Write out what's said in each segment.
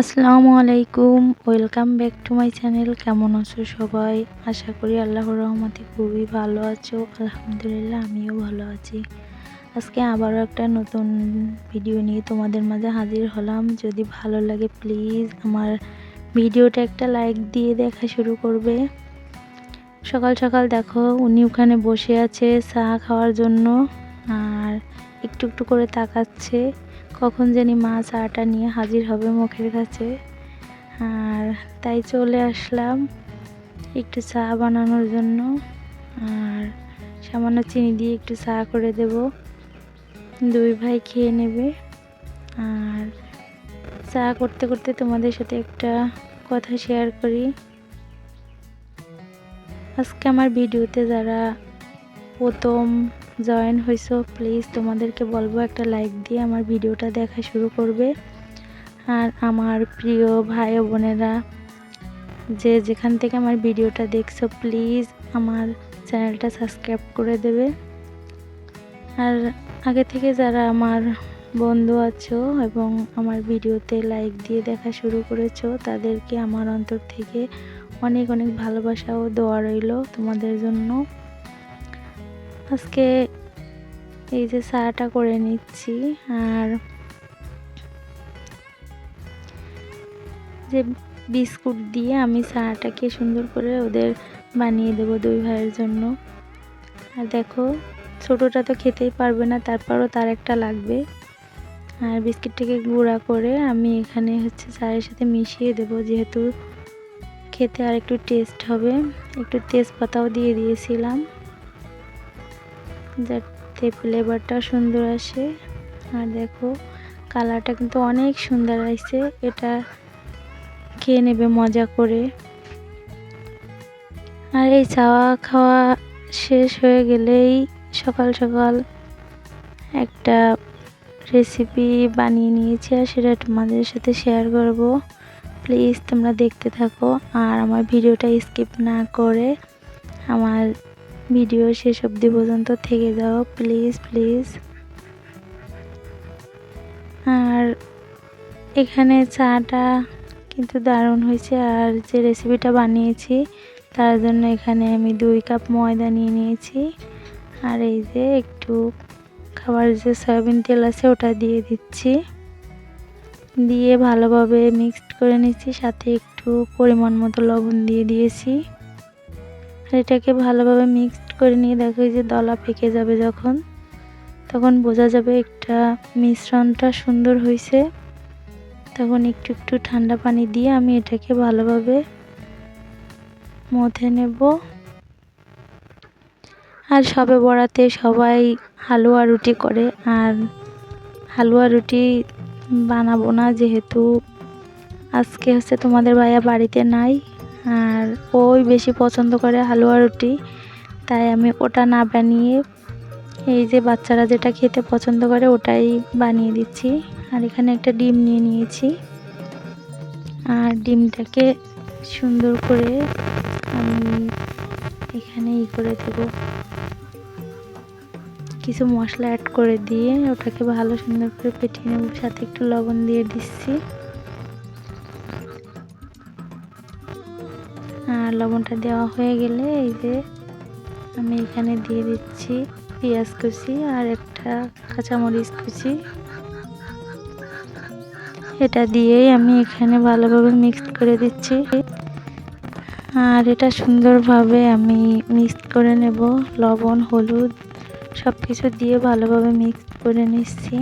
আসসালামু আলাইকুম, welcome back to my channel. কেমন আছো সবাই? আশা করি আল্লাহর রহমতে খুবই ভালো আছো। আলহামদুলিল্লাহ, আমিও ভালো আছি। আজকে আবারও একটা নতুন ভিডিও নিয়ে তোমাদের মাঝে হাজির হলাম। যদি ভালো লাগে প্লিজ আমার ভিডিওটা একটা লাইক দিয়ে দেখা শুরু করবে। সকাল সকাল দেখো, উনি ওখানে বসে আছে চা খাওয়ার জন্য, আর একটু একটু করে তাকাচ্ছে। কখন জানি মা চাটা নিয়ে হাজির হবে মুখের কাছে। আর তাই চলে আসলাম একটু চা বানানোর জন্য। আর সামান্য চিনি দিয়ে একটু চা করে দেব। দুই ভাই খেয়ে নেবে। আর চা করতে করতে তোমাদের সাথে একটা কথা শেয়ার করি। আজকে আমার ভিডিওতে যারা প্রথম জয়েন হয়েছো প্লিজ তোমাদেরকে বলব একটা লাইক দিয়ে আমার ভিডিওটা দেখা শুরু করবে। আর আমার প্রিয় ভাই বোনেরা, যে যেখান থেকে আমার ভিডিওটা দেখছ প্লিজ আমার চ্যানেলটা সাবস্ক্রাইব করে দেবে। আর আগে থেকে যারা আমার বন্ধু আছো এবং আমার ভিডিওতে লাইক দিয়ে দেখা শুরু করেছ, তাদেরকে আমার অন্তর থেকে অনেক অনেক ভালোবাসা ও দোয়া রইল তোমাদের জন্য। আজকে এই যে চাটা করে নিচ্ছি আর যে বিস্কুট দিয়ে আমি চাটাকে সুন্দর করে ওদের বানিয়ে দেব দুই ভাইয়ের জন্য। আর দেখো, ছোটোটা তো খেতেই পারবে না, তারপরও তার একটা লাগবে। আর বিস্কিটটাকে গুঁড়া করে আমি এখানে হচ্ছে চায়ের সাথে মিশিয়ে দেব, যেহেতু খেতে আর একটু টেস্ট হবে। একটু তেজপাতাও দিয়ে দিয়েছিলাম। যাতে ফ্লেভারটা সুন্দর আসে। আর দেখো কালারটা কিন্তু অনেক সুন্দর আসছে এটা খেয়ে নেবে, মজা করে। আর এই চাওয়া খাওয়া শেষ হয়ে গেলেই সকাল সকাল একটা রেসিপি বানিয়ে নিয়েছি আর সেটা তোমাদের সাথে শেয়ার করব। প্লিজ তোমরা দেখতে থাকো আর আমার ভিডিওটা স্কিপ না করে আমার ভিডিও শেষ অবধি পর্যন্ত থেকে যাও প্লিজ প্লিজ আর এখানে চাটা কিন্তু দারুণ হয়েছে, আর যে রেসিপিটা বানিয়েছি, তার জন্য এখানে আমি দুই কাপ ময়দা নিয়ে নিয়েছি। আর এই যে একটু খাবার যে সয়াবিন তেল আছে, ওটা দিয়ে দিচ্ছি। দিয়ে ভালোভাবে মিক্সড করে নিচ্ছি সাথে একটু পরিমাণ মতো লবণ দিয়ে দিয়েছি। আর এটাকে ভালোভাবে মিক্সড করে নিয়ে দেখো যে দলা পেকে যাবে যখন, তখন বোঝা যাবে একটা মিশ্রণটা সুন্দর হয়েছে। তখন একটু একটু ঠান্ডা পানি দিয়ে আমি এটাকে ভালোভাবে মথে নেব। আর সবে বড়াতে সবাই হালুয়া রুটি করে, আর হালুয়া রুটি বানাবো না যেহেতু আজকে হচ্ছে তোমাদের ভাইয়া বাড়িতে নাই। আর ওই বেশি পছন্দ করে হালুয়া রুটি। তাই আমি ওটা না বানিয়ে এই যে বাচ্চারা যেটা খেতে পছন্দ করে ওটাই বানিয়ে দিচ্ছি। আর এখানে একটা ডিম নিয়ে নিয়েছি। আর ডিমটাকে সুন্দর করে আমি এখানে ই করে দেব। কিছু মশলা অ্যাড করে দিয়ে ওটাকে ভালো সুন্দর করে পেটিয়ে নেব। সাথে একটু লবণ দিয়ে দিচ্ছি। আর লবণটা দেওয়া হয়ে গেলে এই যে আমি এখানে দিয়ে দিচ্ছি পেঁয়াজ কুচি আর একটা কাঁচামরিচ কুচি। এটা দিয়েই আমি এখানে ভালোভাবে মিক্সড করে দিচ্ছি। আর এটা সুন্দরভাবে আমি মিক্সড করে নেব। লবণ, হলুদ সব কিছু দিয়ে ভালোভাবে মিক্সড করে নিচ্ছি।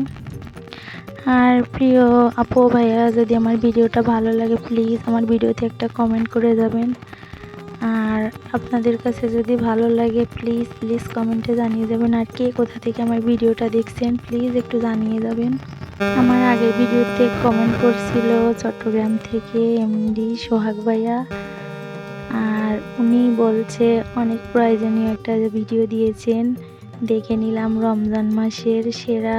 আর প্রিয় আপু ভাইয়া, যদি আমার ভিডিওটা ভালো লাগে প্লিজ আমার ভিডিওতে একটা কমেন্ট করে যাবেন। আর আপনাদের কাছে যদি ভালো লাগে প্লিজ প্লিজ কমেন্টে জানিয়ে যাবেন আর কে কোথা থেকে আমার ভিডিওটা দেখছেন প্লিজ একটু জানিয়ে যাবেন আমার আগের ভিডিওতে কমেন্ট করছিল চট্টগ্রাম থেকে এমডি সোহাগ ভাইয়া। আর উনি বলছে, অনেক প্রয়োজনীয় একটা ভিডিও দিয়েছেন। দেখে নিলাম রমজান মাসের সেরা।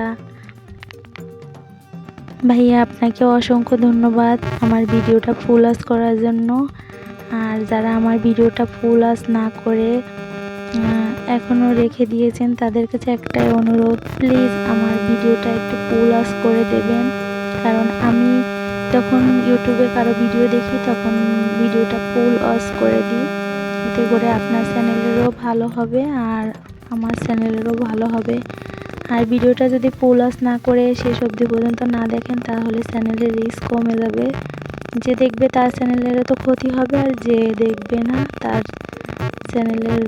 ভাইয়া, আপনাকে অসংখ্য ধন্যবাদ আমার ভিডিওটা ফুল আস করার জন্য। আর যারা আমার ভিডিওটা ফুল আস না করে এখনও রেখে দিয়েছেন, তাদের কাছে একটাই অনুরোধ, প্লিজ আমার ভিডিওটা একটু ফুল আস করে দেবেন। কারণ আমি যখন ইউটিউবে কারও ভিডিও দেখি, তখন ভিডিওটা ফুল অস করে দিই। এতে করে আপনার চ্যানেলেরও ভালো হবে আর আমার চ্যানেলেরও ভালো হবে। আর ভিডিওটা যদি ফুল অস না করে শেষ অবধি পর্যন্ত না দেখেন, তাহলে চ্যানেলের রিস্ক কমে যাবে। যে দেখবে তার চ্যানেলেরও তো ক্ষতি হবে আর যে দেখবে না তার চ্যানেলের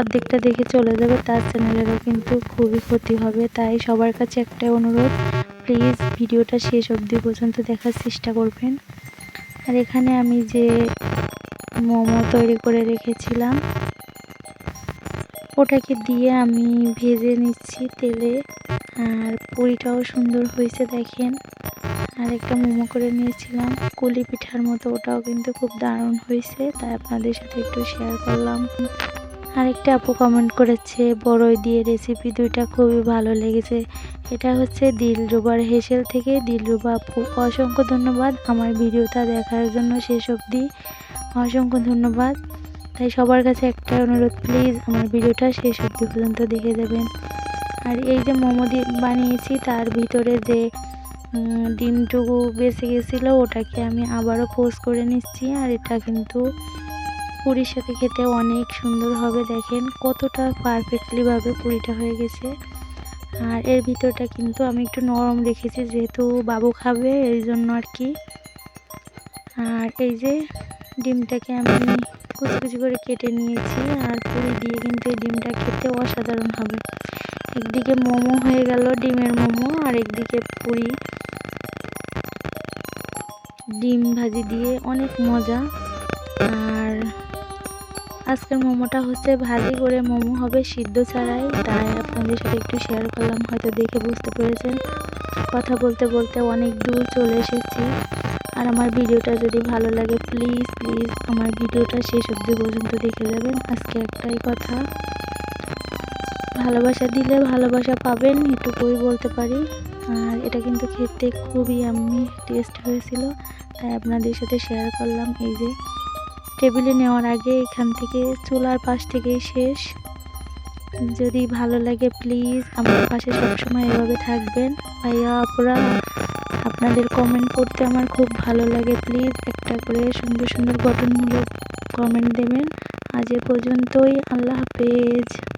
অর্ধেকটা দেখে চলে যাবে, তার চ্যানেলেরও কিন্তু খুবই ক্ষতি হবে। তাই সবার কাছে একটাই অনুরোধ প্লিজ ভিডিওটা শেষ অবধি পর্যন্ত দেখার চেষ্টা করবেন। আর এখানে আমি যে মোমো তৈরি করে রেখেছিলাম, ওটাকে দিয়ে আমি ভেজে নিচ্ছি তেলে। আর পুরিটাও সুন্দর হয়েছে দেখেন। আর একটা মোমো করে নিয়েছিলাম। কুলি পিঠার মতো, ওটাও কিন্তু খুব দারুণ হয়েছে, তাই আপনাদের সাথে একটু শেয়ার করলাম। আরেকটা আপু কমেন্ট করেছে, বড়ই দিয়ে রেসিপি দুইটা খুবই ভালো লেগেছে। এটা হচ্ছে দিলরুবার হেসেল থেকে। দিলরুবা আপু, অসংখ্য ধন্যবাদ আমার ভিডিওটা দেখার জন্য শেষ অবধি। অসংখ্য ধন্যবাদ। তাই সবার কাছে একটা অনুরোধ প্লিজ আমার ভিডিওটা শেষ অবধি পর্যন্ত দেখে দেবেন আর এই যে মোমো দিয়ে বানিয়েছি, তার ভিতরে যে ডিমটুকু বেঁচে গেছিল, ওটাকে আমি আবারও পোস্ট করে নিচ্ছি। আর এটা কিন্তু পুরীর সাথে খেতে অনেক সুন্দর হবে, দেখেন কতটা পারফেক্টলিভাবে পুরিটা হয়ে গেছে। আর এর ভিতরটা কিন্তু আমি একটু নরম রেখেছি, যেহেতু বাবু খাবে, এই জন্য আর কি। আর এই যে ডিমটাকে আমি কুচি কুচি করে কেটে নিয়েছি, আর পুরি দিয়ে কিন্তু এই ডিমটা খেতে অসাধারণ হবে। একদিকে মোমো হয়ে গেল, ডিমের মোমো আর একদিকে পুরি। ডিম ভাজি দিয়ে অনেক মজা। আর আজকের মোমোটা হচ্ছে ভাজি করে মোমো হবে সিদ্ধ ছাড়াই। তাই আপনাদের সাথে একটু শেয়ার করলাম, হয়তো দেখে বুঝতে পেরেছেন। কথা বলতে বলতে অনেক দূর চলে এসেছি। আর আমার ভিডিওটা যদি ভালো লাগে প্লিজ প্লিজ আমার ভিডিওটা শেষ অবধি পর্যন্ত দেখে যাবেন। আজকে একটাই কথা। ভালোবাসা দিলে ভালোবাসা পাবেন, এটুকুই বলতে পারি। আর এটা কিন্তু খেতে খুবই আমি টেস্ট হয়েছিল, তাই আপনাদের সাথে শেয়ার করলাম এই যে। টেবিলে নেওয়ার আগে এখান থেকে চুলার পাশ থেকেই শেষ। যদি ভালো লাগে প্লিজ আমার পাশে সবসময় এভাবে থাকবেন। ভাইয়া, আপুরা, আপনাদের কমেন্ট করতে আমার খুব ভালো লাগে প্লিজ একটা করে সুন্দর সুন্দর গঠনমূলক কমেন্ট দেবেন। আজ এ পর্যন্তই, আল্লাহ হাফেজ।